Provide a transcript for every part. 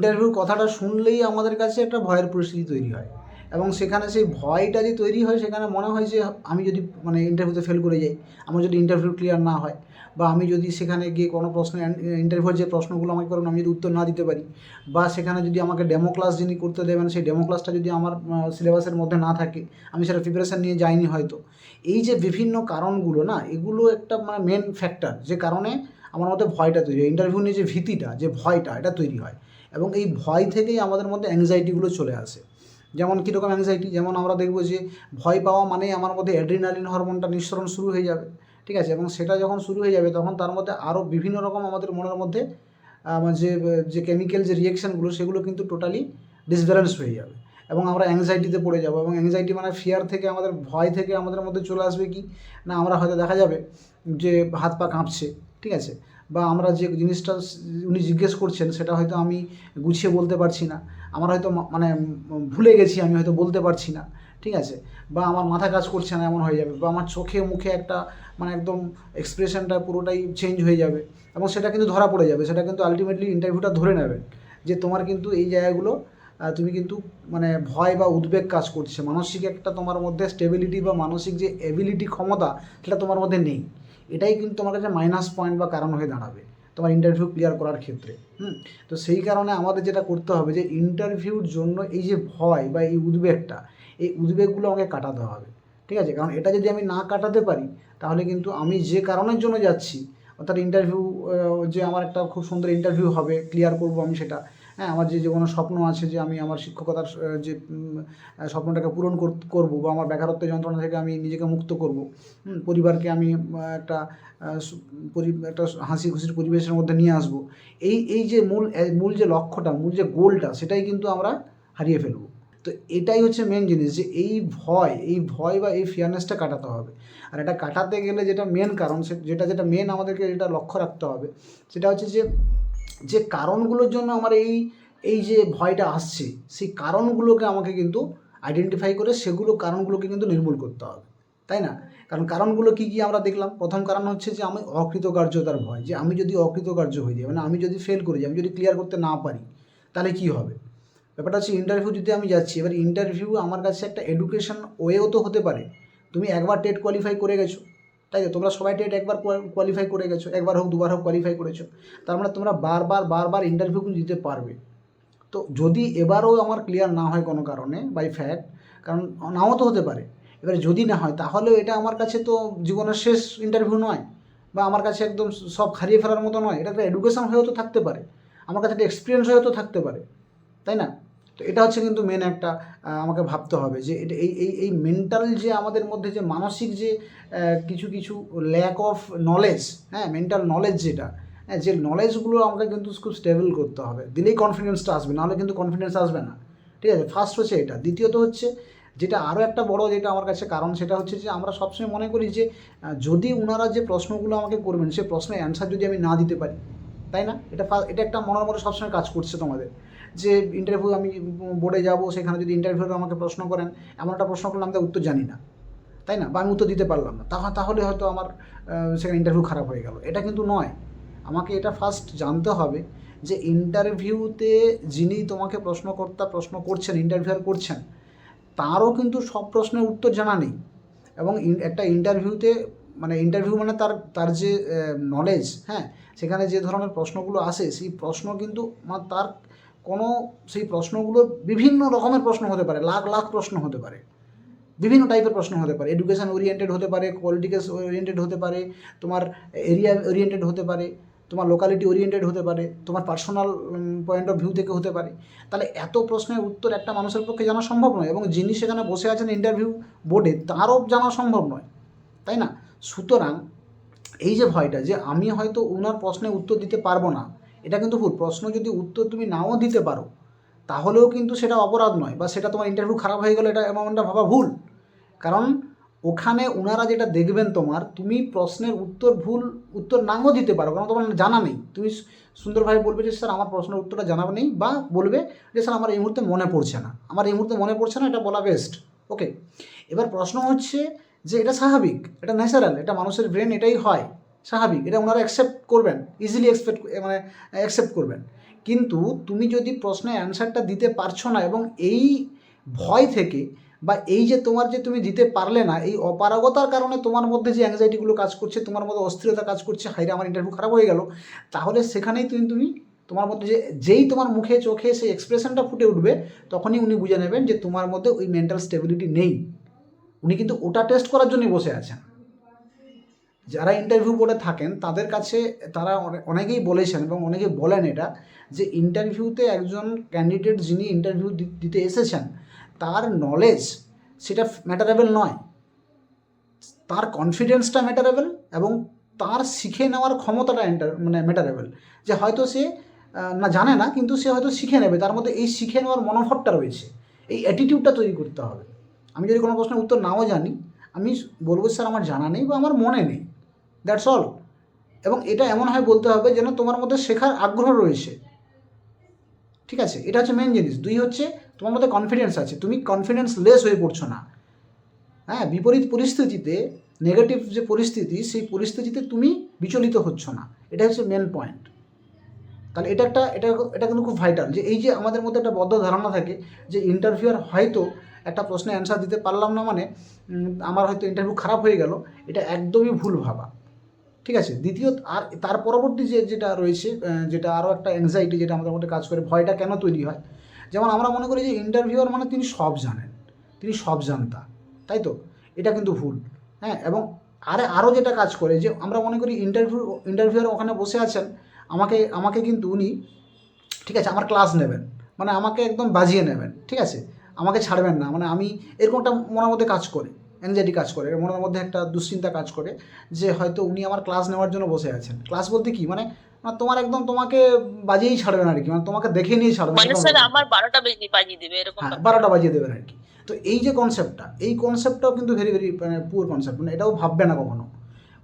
Interview কথাটা শুনলেই আমাদের কাছে একটা ভয়ের পরিস্থিতি তৈরি হয়। এবং সেখানে সেই ভয়টা যে তৈরি হয়, সেখানে মনে হয় যে আমি যদি মানে ইন্টারভিউতে ফেল করে যাই, আমার যদি ইন্টারভিউ ক্লিয়ার না হয় বা আমি যদি সেখানে গিয়ে কোনো প্রশ্ন ইন্টারভিউর যে প্রশ্নগুলো আমাকে করবেন আমি যদি উত্তর না দিতে পারি বা সেখানে যদি আমাকে ডেমো ক্লাস যিনি করতে দেবেন, সেই ডেমো ক্লাসটা যদি আমার সিলেবাসের মধ্যে না থাকে, আমি সেটা প্রিপারেশান নিয়ে যাইনি হয়তো। এই যে বিভিন্ন কারণগুলো না, এগুলো একটা মানে মেন ফ্যাক্টর যে কারণে আমার মধ্যে ভয়টা তৈরি হয়। ইন্টারভিউ নিয়ে যে ভীতিটা, যে ভয়টা, এটা তৈরি হয়। এবং এই ভয় থেকেই আমাদের মধ্যে অ্যাংজাইটিগুলো চলে আসে। যেমন কীরকম অ্যাংজাইটি যেমন আমরা দেখব যে ভয় পাওয়া মানেই আমার মধ্যে অ্যাড্রিনালিন হরমোনটা নিঃসরণ শুরু হয়ে যাবে, ঠিক আছে? এবং সেটা যখন শুরু হয়ে যাবে, তখন তার মধ্যে আরও বিভিন্ন রকম আমাদের মনের মধ্যে যে যে কেমিক্যাল যে রিয়েকশানগুলো সেগুলো কিন্তু টোটালি ডিসব্যালেন্স হয়ে যাবে। এবং আমরা অ্যাংজাইটিতে পড়ে যাব। এবং অ্যাংজাইটি মানে ফিয়ার থেকে আমাদের, ভয় থেকে আমাদের মধ্যে চলে আসবে কি? না, আমরা হয়তো দেখা যাবে যে হাত পা কাঁপছে, ঠিক আছে? বা আমরা যে জিনিসটা উনি জিজ্ঞেস করছেন সেটা হয়তো আমি গুছিয়ে বলতে পারছি না। আমার হয়তো মানে ভুলে গেছি, আমি হয়তো বলতে পারছি না। ঠিক আছে? বা আমার মাথা কাজ করছে না, এমন হয়ে যাবে। বা আমার চোখে, মুখে একটা মানে একদম এক্সপ্রেশনটা পুরোটাই চেঞ্জ হয়ে যাবে। এবং সেটা কিন্তু ধরা পড়ে যাবে। সেটা কিন্তু আলটিমেটলি ইন্টারভিউটা ধরে নেবে যে তোমার কিন্তু এই জায়গাগুলো তুমি কিন্তু মানে ভয় বা উদ্বেগ কাজ করছে। মানসিক একটা তোমার মধ্যে স্টেবিলিটি বা মানসিক যে এবিলিটি ক্ষমতা, সেটা তোমার মধ্যে নেই। এটাই কিন্তু তোমার কাছে মাইনাস পয়েন্ট বা কারণ হয়ে দাঁড়াবে, তোমার ইন্টারভিউ ক্লিয়ার করার ক্ষেত্রে, হুম? তো সেই কারণে আমাদের যেটা করতে হবে যে ইন্টারভিউর জন্য এই যে ভয় বা এই উদ্বেগটা, এই উদ্বেগগুলো আমাকে কাটাতে হবে, ঠিক আছে? কারণ এটা যদি আমি না কাটাতে পারি, তাহলে কিন্তু আমি যে কারণের জন্য যাচ্ছি, অর্থাৎ ইন্টারভিউ যে আমার একটা খুব সুন্দর ইন্টারভিউ হবে ক্লিয়ার করব আমি সেটা হ্যাঁ আমার যে যে কোনো স্বপ্ন আছে যে আমি আমার শিক্ষকতার যে স্বপ্নটাকে পূরণ কর- করব বা আমার বেকারত্ব যন্ত্রণা থেকে আমি নিজেকে মুক্ত করব পরিবারকে আমি একটা একটা হাসি খুশির পরিবেশের মধ্যে নিয়ে আসব, এই এই যে মূল মূল যে লক্ষ্যটা, মূল যে গোলটা, সেটাই কিন্তু আমরা হারিয়ে ফেলব। তো এটাই হচ্ছে মেন জিনিস যে এই ভয় এই ভয় বা এই ফিয়ারনেসটা কাটাতে হবে। আর এটা কাটাতে গেলে যেটা মেন কারণ যেটা যেটা মেন আমাদেরকে যেটা লক্ষ্য রাখতে হবে, সেটা হচ্ছে যে যে কারণগুলোর জন্য আমার এই এই যে ভয়টা আসছে, সেই কারণগুলোকে আমাকে কিন্তু আইডেন্টিফাই করে সেগুলো কারণগুলোকে কিন্তু নির্মূল করতে হবে, তাই না? কারণ কারণগুলো কী কী আমরা দেখলাম? প্রথম কারণ হচ্ছে যে আমি অকৃতকার্যতার ভয়, যে আমি যদি অকৃতকার্য হয়ে যাই মানে আমি যদি ফেল করে যাই আমি যদি ক্লিয়ার করতে না পারি, তাহলে কী হবে? ব্যাপারটা হচ্ছে ইন্টারভিউ দিতে আমি যাচ্ছি, এবার ইন্টারভিউ আমার কাছে একটা এডুকেশন ওয়েও তো হতে পারে। তুমি একবার টেট কোয়ালিফাই করে গেছো তাই তো? তোমরা সবাই টেট একবার কোয়ালিফাই করে গেছো, একবার হোক, দুবার হোক কোয়ালিফাই করেছ। তার মানে তোমরা বারবার বারবার ইন্টারভিউ দিতে পারবে। তো যদি এবারও আমার ক্লিয়ার না হয় কোনো কারণে বাই ফ্যাক্ট কারণ নাও তো হতে পারে। এবারে যদি না হয়, তাহলেও এটা আমার কাছে তো জীবনের শেষ ইন্টারভিউ নয়, বা আমার কাছে একদম সব হারিয়ে ফেলার মতো নয়। এটা একটা এডুকেশন হয়েও তো থাকতে পারে। আমার কাছে একটা এক্সপিরিয়েন্স হয়েও তো থাকতে পারে। তাই না? তো এটা হচ্ছে কিন্তু মেন একটা আমাকে ভাবতে হবে যে এটা এই এই এই মেন্টাল যে আমাদের মধ্যে যে মানসিক যে কিছু কিছু ল্যাক অফ নলেজ হ্যাঁ মেন্টাল নলেজ যেটা হ্যাঁ যে নলেজগুলো আমাকে কিন্তু খুব স্টেবল করতে হবে। দিলেই কনফিডেন্সটা আসবে, নাহলে কিন্তু কনফিডেন্স আসবে না। ঠিক আছে? ফার্স্ট হচ্ছে এটা। দ্বিতীয়ত হচ্ছে যেটা আরও একটা বড় যেটা আমার কাছে কারণ, সেটা হচ্ছে যে আমরা সবসময় মনে করি যে যদি ওনারা যে প্রশ্নগুলো আমাকে করবেন, সে প্রশ্নের অ্যান্সার যদি আমি না দিতে পারি, তাই না? এটা এটা একটা মনের মধ্যে সবসময় কাজ করছে তোমাদের। যে ইন্টারভিউ আমি বোর্ডে যাব, সেখানে যদি ইন্টারভিউ আমাকে প্রশ্ন করেন, এমন একটা প্রশ্ন করলে আমি তার উত্তর জানি না। তাই না? বা আমি উত্তর দিতে পারলাম না। তাহলে তাহলে হয়তো আমার সেখানে ইন্টারভিউ খারাপ হয়ে গেল। এটা কিন্তু নয়। আমাকে এটা ফার্স্ট জানতে হবে যে ইন্টারভিউতে যিনি তোমাকে প্রশ্নকর্তা প্রশ্ন করছেন ইন্টারভিউয়ার করছেন, তারও কিন্তু সব প্রশ্নের উত্তর জানা নেই। এবং একটা ইন্টারভিউতে মানে ইন্টারভিউ মানে তার তার যে নলেজ হ্যাঁ? সেখানে যে ধরনের প্রশ্নগুলো আসে, সেই প্রশ্ন কিন্তু তার কোনো সেই প্রশ্নগুলো বিভিন্ন রকমের প্রশ্ন হতে পারে, লাখ লাখ প্রশ্ন হতে পারে, বিভিন্ন টাইপের প্রশ্ন হতে পারে এডুকেশন ওরিয়েন্টেড হতে পারে পলিটিক্যাল ওরিয়েন্টেড হতে পারে, তোমার এরিয়া ওরিয়েন্টেড হতে পারে, তোমার লোকালিটি ওরিয়েন্টেড হতে পারে, তোমার পার্সোনাল পয়েন্ট অফ ভিউ থেকে হতে পারে। তাহলে এত প্রশ্নের উত্তর একটা মানুষের পক্ষে জানা সম্ভব নয় এবং যিনি সেখানে বসে আছেন ইন্টারভিউ বোর্ডে তারও জানা সম্ভব নয়, তাই না? সুতরাং এই যে ভয়টা যে আমি হয়তো ওনার প্রশ্নের উত্তর দিতে পারব না এটা কিন্তু ভুল। প্রশ্ন যদি উত্তর তুমি নাও দিতে পারো, তাহলেও কিন্তু সেটা অপরাধ নয় বা সেটা তোমার ইন্টারভিউ খারাপ হয়ে গেলো, এটা এমনটা ভাবা ভুল। কারণ ওখানে ওনারা যেটা দেখবেন তোমার, তুমি প্রশ্নের উত্তর ভুল, উত্তর নাও দিতে পারো, কারণ তোমার জানা নেই। তুমি সুন্দরভাবে বলবে যে, স্যার, আমার প্রশ্নের উত্তরটা জানা নেই বা বলবে যে, স্যার, আমার এই মুহূর্তে মনে পড়ছে না। আমার এই মুহূর্তে মনে পড়ছে না, এটা বলা বেস্ট ওকে এবার প্রশ্ন হচ্ছে যে, এটা স্বাভাবিক, এটা ন্যাচারাল এটা মানুষের ব্রেন এটাই হয়। স্বাভাবিক, এটা ওনারা অ্যাকসেপ্ট করবেন ইজিলি এক্সপেক্ট মানে অ্যাকসেপ্ট করবেন। কিন্তু তুমি যদি প্রশ্নে অ্যান্সারটা দিতে পারছ না এবং এই ভয় থেকে বা এই যে তোমার যে তুমি দিতে পারলে না, এই অপারগতার কারণে তোমার মধ্যে যে অ্যাংজাইটিগুলো কাজ করছে, তোমার মধ্যে অস্থিরতা কাজ করছে হাইরে আমার ইন্টারভিউ খারাপ হয়ে গেল, তাহলে সেখানেই তুমি তুমি তোমার মধ্যে যে, যেই তোমার মুখে চোখে সেই এক্সপ্রেশনটা ফুটে উঠবে, তখনই উনি বুঝে নেবেন যে তোমার মধ্যে ওই মেন্টাল স্টেবিলিটি নেই। উনি কিন্তু ওটা টেস্ট করার জন্যই বসে আছেন। যারা ইন্টারভিউ বোর্ডে থাকেন, তাদের কাছে তারা অনেকেই বলেছেন এবং অনেকে বলেন এটা, যে ইন্টারভিউতে একজন ক্যান্ডিডেট যিনি ইন্টারভিউ দিতে এসেছেন, তার নলেজ সেটা ম্যাটারেবল নয়। তার কনফিডেন্সটা ম্যাটারেবল এবং তার শিখে নেওয়ার ক্ষমতাটা এন্টার মানে ম্যাটারেবল যে হয়তো সে না জানে না, কিন্তু সে হয়তো শিখে নেবে, তার মধ্যে এই শিখে নেওয়ার মনোভাবটা রয়েছে। এই অ্যাটিটিউডটা তৈরি করতে হবে। আমি যদি কোনো প্রশ্নের উত্তর নাও জানি, আমি বলব, স্যার, আমার জানা নেই বা আমার মনে নেই। দ্যাটস অল এবং এটা এমনভাবে বলতে হবে যেন তোমার মধ্যে শেখার আগ্রহ রয়েছে। ঠিক আছে? এটা হচ্ছে মেন জিনিস। দুই হচ্ছে তোমার মধ্যে কনফিডেন্স আছে। তুমি কনফিডেন্স লেস হয়ে পড়ছো না। হ্যাঁ বিপরীত পরিস্থিতিতে নেগেটিভ যে পরিস্থিতি, সেই পরিস্থিতিতে তুমি বিচলিত হচ্ছ না। এটা হচ্ছে মেন পয়েন্ট তাহলে এটা একটা, এটা এটা কিন্তু খুব ভাইটাল যে এই যে আমাদের মধ্যে একটা বদ্ধ ধারণা থাকে যে ইন্টারভিউয়ার হয়তো একটা প্রশ্নের অ্যান্সার দিতে পারলাম না মানে আমার হয়তো ইন্টারভিউ খারাপ হয়ে গেল। এটা একদমই ভুল ভাবা। ঠিক আছে? দ্বিতীয়ত, আর তার পরবর্তী যে যেটা রয়েছে যেটা আরও একটা অ্যাংজাইটি যেটা আমাদের মধ্যে কাজ করে, ভয়টা কেন তৈরি হয়? যেমন আমরা মনে করি যে ইন্টারভিউয়ার মানে তিনি সব জানেন, তিনি সব জানতা, তাই তো? এটা কিন্তু ভুল হ্যাঁ? এবং আরে আরও যেটা কাজ করে যে আমরা মনে করি ইন্টারভিউ ইন্টারভিউয়ার ওখানে বসে আছেন, আমাকে আমাকে কিন্তু উনি, ঠিক আছে, আমার ক্লাস নেবেন মানে আমাকে একদম বাজিয়ে নেবেন, ঠিক আছে? আমাকে ছাড়বেন না মানে আমি এরকমটা মনের মধ্যে কাজ করে। অ্যাংজাইটি কাজ করে মনের মধ্যে একটা দুশ্চিন্তা কাজ করে যে হয়তো উনি আমার ক্লাস নেওয়ার জন্য বসে আছেন। ক্লাস বলতে কি? মানে মানে তোমার একদম তোমাকে বাজিয়েই ছাড়বেন আর কি মানে তোমাকে দেখে নিয়ে ছাড়বে মানে স্যার। আমার বারোটা বেজে বাজিয়ে দেবে এরকম হ্যাঁ ব্যাপার। বারোটা বাজিয়ে দেবেন আর কি। তো এই যে কনসেপ্টটা এই কনসেপ্টটাও কিন্তু ভেরি ভেরি মানে পুয়ার কনসেপ্ট মানে এটাও ভাববে না কখনো।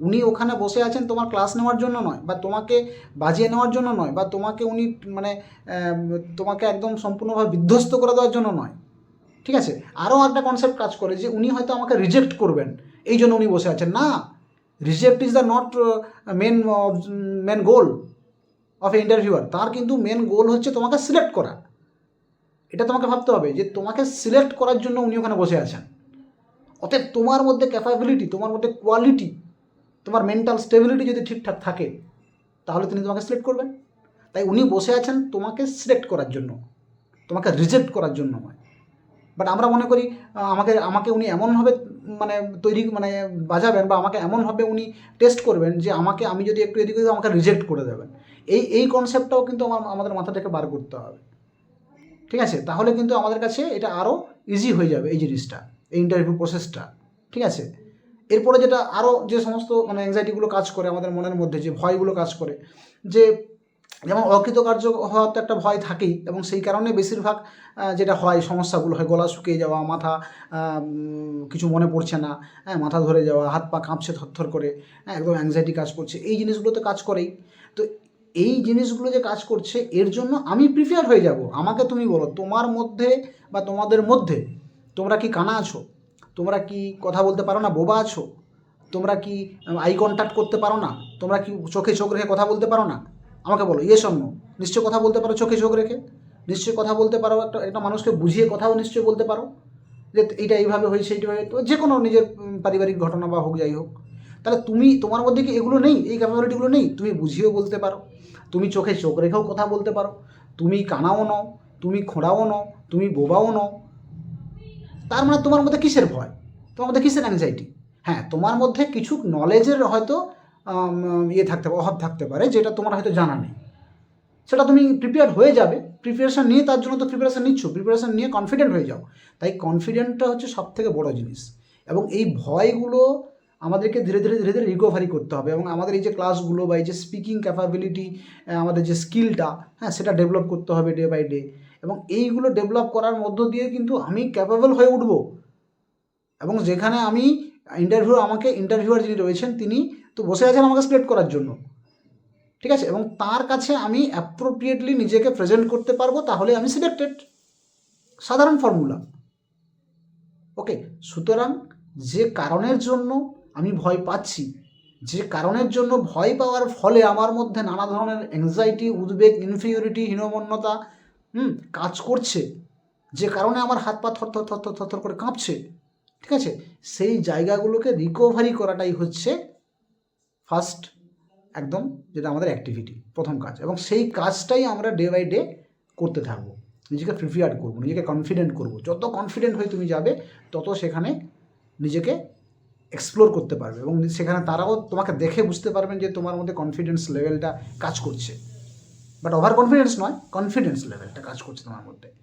উনি ওখানে বসে আছেন তোমার ক্লাস নেওয়ার জন্য নয় বা তোমাকে বাজিয়ে নেওয়ার জন্য নয় বা তোমাকে উনি মানে তোমাকে একদম সম্পূর্ণভাবে বিধ্বস্ত করে দেওয়ার জন্য নয়। ঠিক আছে? আরও একটা কনসেপ্ট কাজ করে যে উনি হয়তো আমাকে রিজেক্ট করবেন। এই জন্য উনি বসে আছেন। না reject is the not main main goal of a interviewer তার কিন্তু মেন গোল হচ্ছে তোমাকে সিলেক্ট করা। এটা তোমাকে ভাবতে হবে যে তোমাকে সিলেক্ট করার জন্য উনি ওখানে বসে আছেন। অতএব তোমার মধ্যে ক্যাপাবিলিটি তোমার মধ্যে কোয়ালিটি তোমার মেন্টাল স্টেবিলিটি যদি ঠিকঠাক থাকে, তাহলে তিনি তোমাকে সিলেক্ট করবেন। তাই উনি বসে আছেন তোমাকে সিলেক্ট করার জন্য, তোমাকে রিজেক্ট করার জন্য নয়। বাট আমরা মনে করি আমাকে আমাকে উনি এমনভাবে মানে তৈরি মানে বাজাবেন বা আমাকে এমনভাবে উনি টেস্ট করবেন যে আমাকে, আমি যদি একটু এদিকে আমাকে রিজেক্ট করে দেবেন। এই এই কনসেপ্টটাও কিন্তু আমার আমাদের মাথা থেকে বার করতে হবে। ঠিক আছে? তাহলে কিন্তু আমাদের কাছে এটা আরও ইজি হয়ে যাবে এই জিনিসটা, এই ইন্টারভিউ প্রসেসটা ঠিক আছে? এরপরে যেটা আরও যে সমস্ত মানে অ্যাংজাইটিগুলো কাজ করে আমাদের মনের মধ্যে, যে ভয়গুলো কাজ করে, যে যেমন অকৃতকার্য হওয়ার তো একটা ভয় থাকেই এবং সেই কারণে বেশিরভাগ যেটা হয়, সমস্যাগুলো হয়, গলা শুকিয়ে যাওয়া, মাথা কিছু মনে পড়ছে না হ্যাঁ মাথা ধরে যাওয়া, হাত পা কাঁপছে থরথর করে হ্যাঁ একদম অ্যাংজাইটি কাজ করছে, এই জিনিসগুলো তো কাজ করেই। তো এই জিনিসগুলো যে কাজ করছে, এর জন্য আমি প্রিপেয়ার হয়ে যাব। আমাকে তুমি বলো, তোমার মধ্যে বা তোমাদের মধ্যে তোমরা কি কানা আছো? তোমরা কি কথা বলতে পারো না, বোবা আছো? তোমরা কি আই কন্ট্যাক্ট করতে পারো না? তোমরা কি চোখে চোখ রেখে কথা বলতে পারো না? আমাকে বলো ইয়ে শোনো, নিশ্চয় কথা বলতে পারো, চোখে চোখ রেখে। নিশ্চয়ই কথা বলতে পারো, একটা একটা মানুষকে বুঝিয়ে কথাও নিশ্চয়ই বলতে পারো, যে এইটা এইভাবে হয়েছে এইভাবে তো যে কোনো নিজের পারিবারিক ঘটনা বা হোক, যাই হোক। তাহলে তুমি, তোমার মধ্যে কি এগুলো নেই? এই ক্যাপাবিলিটিগুলো নেই? তুমি বুঝিয়েও বলতে পারো, তুমি চোখে চোখ রেখেও কথা বলতে পারো, তুমি কানাও নও, তুমি খোঁড়াও নও, তুমি বোবাও নও। তার মানে তোমার মধ্যে কিসের ভয়? তোমার মধ্যে কিসের অ্যাংজাইটি হ্যাঁ তোমার মধ্যে কিছু নলেজের হয়তো ইয়ে থাকতে পারে, অভাব থাকতে পারে, যেটা তোমার হয়তো জানা নেই। সেটা তুমি প্রিপেয়ার হয়ে যাবে প্রিপারেশান নিয়ে তার জন্য তো প্রিপারেশান নিচ্ছ প্রিপারেশান নিয়ে কনফিডেন্ট হয়ে যাও। তাই কনফিডেন্টটা হচ্ছে সব থেকে বড় জিনিস। এবং এই ভয়গুলো আমাদেরকে ধীরে ধীরে ধীরে ধীরে রিকভারি করতে হবে। এবং আমাদের এই যে ক্লাসগুলো বা এই যে স্পিকিং ক্যাপাবিলিটি আমাদের যে স্কিলটা হ্যাঁ সেটা ডেভেলপ করতে হবে ডে বাই ডে এবং এইগুলো ডেভেলপ করার মধ্য দিয়ে কিন্তু আমি ক্যাপাবল হয়ে উঠব। এবং যেখানে আমি ইন্টারভিউ আমাকে ইন্টারভিউয়ার যিনি রয়েছেন, তিনি তো বসে আছেন আমাকে সিলেক্ট করার জন্য। ঠিক আছে? এবং তার কাছে আমি অ্যাপ্রোপ্রিয়েটলি নিজেকে প্রেজেন্ট করতে পারব, তাহলে আমি সিলেক্টেড সাধারণ ফর্মুলা ওকে সুতরাং যে কারণের জন্য আমি ভয় পাচ্ছি, যে কারণের জন্য ভয় পাওয়ার ফলে আমার মধ্যে নানা ধরনের অ্যাংজাইটি উদ্বেগ ইনফিউরিটি হীনমন্যতা, হুম, কাজ করছে। যে কারণে আমার হাত পা থর থর থর থর থর থর করে কাঁপছে। ঠিক আছে? সেই জায়গাগুলোকে রিকভারি করাটাই হচ্ছে ফার্স্ট একদম যেটা আমাদের অ্যাক্টিভিটি প্রথম কাজ। এবং সেই কাজটাই আমরা ডে বাই ডে করতে থাকব। নিজেকে প্রিপেয়ার করব, নিজেকে কনফিডেন্ট করব। যত কনফিডেন্ট হয়ে তুমি যাবে, তত সেখানে নিজেকে এক্সপ্লোর করতে পারবে। এবং সেখানে তারাও তোমাকে দেখে বুঝতে পারবেন যে তোমার মধ্যে কনফিডেন্স লেভেলটা কাজ করছে। বাট ওভার কনফিডেন্স নয় কনফিডেন্স লেভেলটা কাজ করছে তোমার মধ্যে।